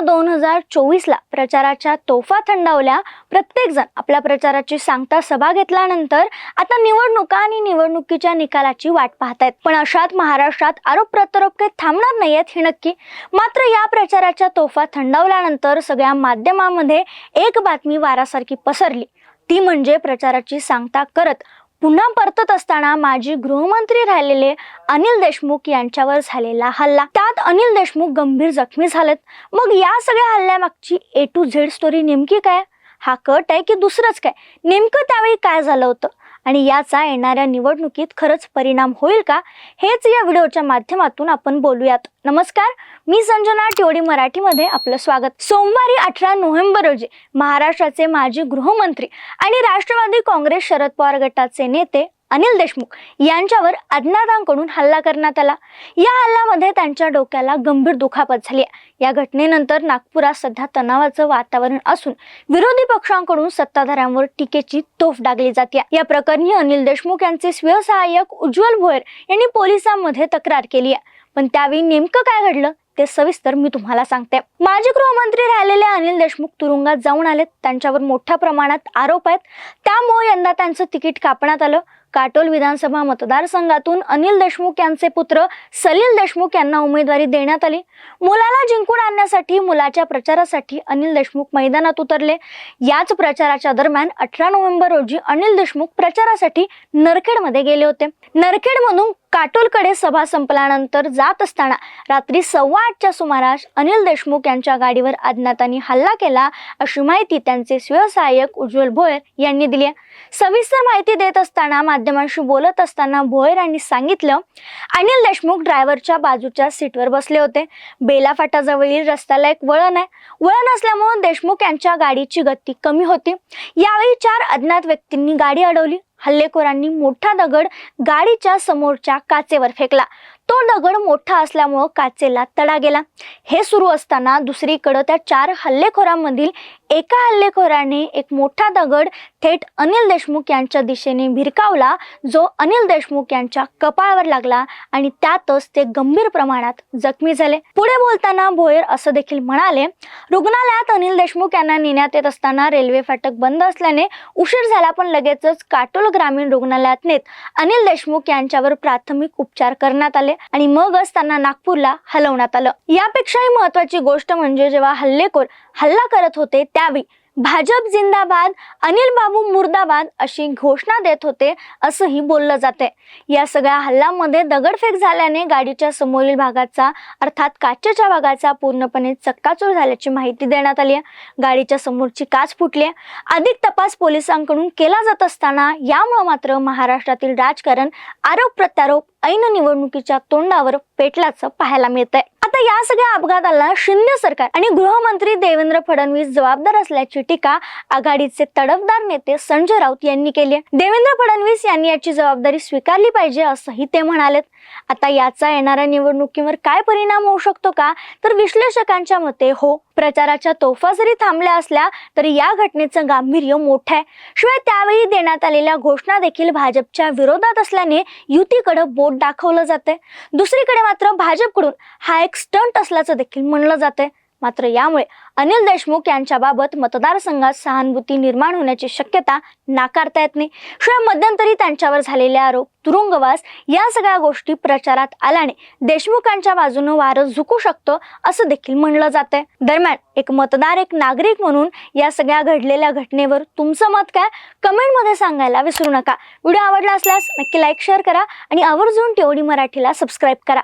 दोन हजार चोवीसला प्रचाराच्या तोफा थंडावल्या. प्रत्येकजण आपल्या प्रचाराची सांगता सभा घेतल्यानंतर आता निवडणुका आणि निवडणुकीच्या निकालाची वाट पाहतायत. पण अशात महाराष्ट्रात आरोप प्रत्यारोप काही थांबणार नाहीयेत हे नक्की. मात्र या प्रचाराच्या तोफा थंडावल्यानंतर सगळ्या माध्यमांमध्ये एक बातमी वारासारखी पसरली. ती म्हणजे प्रचाराची सांगता करत पुन्हा परतत असताना माजी गृहमंत्री राहिलेले अनिल देशमुख यांच्यावर झालेला हल्ला. त्यात अनिल देशमुख गंभीर जखमी झालेत. मग या सगळ्या हल्ल्यामागची ए टू झेड स्टोरी नेमकी काय? हा कट आहे की दुसरंच काय? नेमकं त्यावेळी काय झालं होतं? आणि याचा येणाऱ्या निवडणुकीत खरंच परिणाम होईल का? हेच या व्हिडिओच्या माध्यमातून आपण बोलूयात. नमस्कार मी संजना टिवडी मराठीमध्ये आपलं स्वागत. सोमवारी अठरा नोव्हेंबर रोजी महाराष्ट्राचे माजी गृहमंत्री आणि राष्ट्रवादी काँग्रेस शरद पवार गटाचे नेते अनिल देशमुख यांच्यावर अज्ञातांकडून हल्ला करण्यात आला. या हल्ल्यामध्ये त्यांच्या डोक्याला गंभीर दुखापत झाली आहे. या घटनेनंतर नागपुरात सध्या तणावाचं वातावरण असून विरोधी पक्षांकडून सत्ताधाऱ्यांवर टीकेची तोफ डागली जाते. या प्रकरणी अनिल देशमुख यांचे स्वयंसहाय्यक उज्ज्वल भोयर यांनी पोलिसांमध्ये तक्रार केली आहे. पण त्यावेळी नेमकं काय घडलं ते सविस्तर मी तुम्हाला सांगते. माजी गृहमंत्री राहिलेले अनिल देशमुख तुरुंगात जाऊन आलेत. त्यांच्यावर मोठ्या प्रमाणात आरोप आहेत. त्यामुळे यंदा त्यांचं तिकीट कापण्यात आलं. काटोल विधानसभा मतदारसंघातून अनिल देशमुख यांचे पुत्र सलील देशमुख यांना उमेदवारी देण्यात आली. मुलाला जिंकून आणण्यासाठी मुलाच्या प्रचारासाठी अनिल देशमुख मैदानात उतरले. याच प्रचाराच्या दरम्यान अठरा नोव्हेंबर रोजी अनिल देशमुख प्रचारासाठी नरखेडमध्ये गेले होते. नरखेडमधून काटोलकडे सभा संपल्यानंतर जात असताना रात्री सव्वा आठच्या सुमारास अनिल देशमुख यांच्या गाडीवर अज्ञातांनी हल्ला केला अशी माहिती त्यांचे स्वयंसहाय्यक उज्ज्वल भोयर यांनी दिली आहे. सविस्तर माहिती देत असताना माध्यमांशी बोलत असताना भोयर यांनी सांगितलं अनिल देशमुख ड्रायव्हरच्या बाजूच्या सीटवर बसले होते. बेलाफाटाजवळील रस्त्याला एक वळण आहे. वळण असल्यामुळे देशमुख यांच्या गाडीची गती कमी होती. यावेळी चार अज्ञात व्यक्तींनी गाडी अडवली. हल्लेखोरांनी मोठा दगड गाडीच्या समोरच्या काचेवर फेकला. तो दगड मोठा असल्यामुळं काचेला तडा गेला. हे सुरू असताना दुसरीकडं त्या चार हल्लेखोरांमधील एका हल्लेखोराने एक मोठा दगड थेट अनिल देशमुख यांच्या दिशेने भिरकावला जो अनिल देशमुख यांच्या कपाळावर लागला आणि त्यातच ते गंभीर प्रमाणात जखमी झाले. पुढे बोलताना भोयर असं देखील म्हणाले रुग्णालयात अनिल देशमुख यांना नेण्यात येत असताना रेल्वे फाटक बंद असल्याने उशीर झाला पण लगेचच काटोल ग्रामीण रुग्णालयात नेत अनिल देशमुख यांच्यावर प्राथमिक उपचार करण्यात आले आणि मगच त्यांना नागपूरला हलवण्यात आलं. यापेक्षाही महत्वाची गोष्ट म्हणजे जेव्हा हल्लेखोर हल्ला करत होते त्यावेळी भाजप जिंदाबाद अनिल बाबू मुर्दाबाद अशी घोषणा देत होते असंही बोललं जाते या सगळ्या हल्ल्यामध्ये दगडफेक झाल्याने गाडीच्या समोरील भागाचा अर्थात काचेच्या भागाचा पूर्णपणे चक्काचूर झाल्याची माहिती देण्यात आली आहे. गाडीच्या समोरची काच फुटली आहे. अधिक तपास पोलिसांकडून केला जात असताना यामुळे मात्र महाराष्ट्रातील राजकारण आरोप प्रत्यारोप ऐन निवडणुकीच्या तोंडावर पेटल्याचं पाहायला मिळत आता या सगळ्या अपघाताला शिंदे सरकार आणि गृहमंत्री देवेंद्र फडणवीस जबाबदार असल्याची टीका आघाडीचे तडफदार नेते संजय राऊत यांनी केली आहे. देवेंद्र फडणवीस यांनी याची जबाबदारी स्वीकारली पाहिजे असंही ते म्हणालेत. आता याचा येणाऱ्या निवडणुकीवर काय परिणाम होऊ शकतो का? तर विश्लेषकांच्या मते हो प्रचाराच्या तोफा जरी थांबल्या असल्या तरी या घटनेचं गांभीर्य मोठं आहे. शिवाय त्यावेळी देण्यात आलेल्या घोषणा देखील भाजपच्या विरोधात असल्याने युतीकडे बोट दाखवलं जाते दुसरीकडे मात्र भाजपकडून हा एक स्टंट असल्याचं देखील म्हणलं जाते मात्र यामुळे अनिल देशमुख यांच्याबाबत मतदारसंघात सहानुभूती निर्माण होण्याची शक्यता नाकारता येत नाही. शिवाय मध्यंतरी त्यांच्यावर झालेले आरोप तुरुंगवास या सगळ्या गोष्टी प्रचारात आल्याने देशमुखांच्या बाजूनं वारं झुकू शकतं असं देखील म्हणलं जात आहे दरम्यान एक मतदार एक नागरिक म्हणून या सगळ्या घडलेल्या घटनेवर तुमचं मत काय? कमेंटमध्ये सांगायला विसरू नका. व्हिडिओ आवडला असल्यास नक्की लाईक शेअर करा आणि आवर्जून टेवडी मराठीला सबस्क्राईब करा.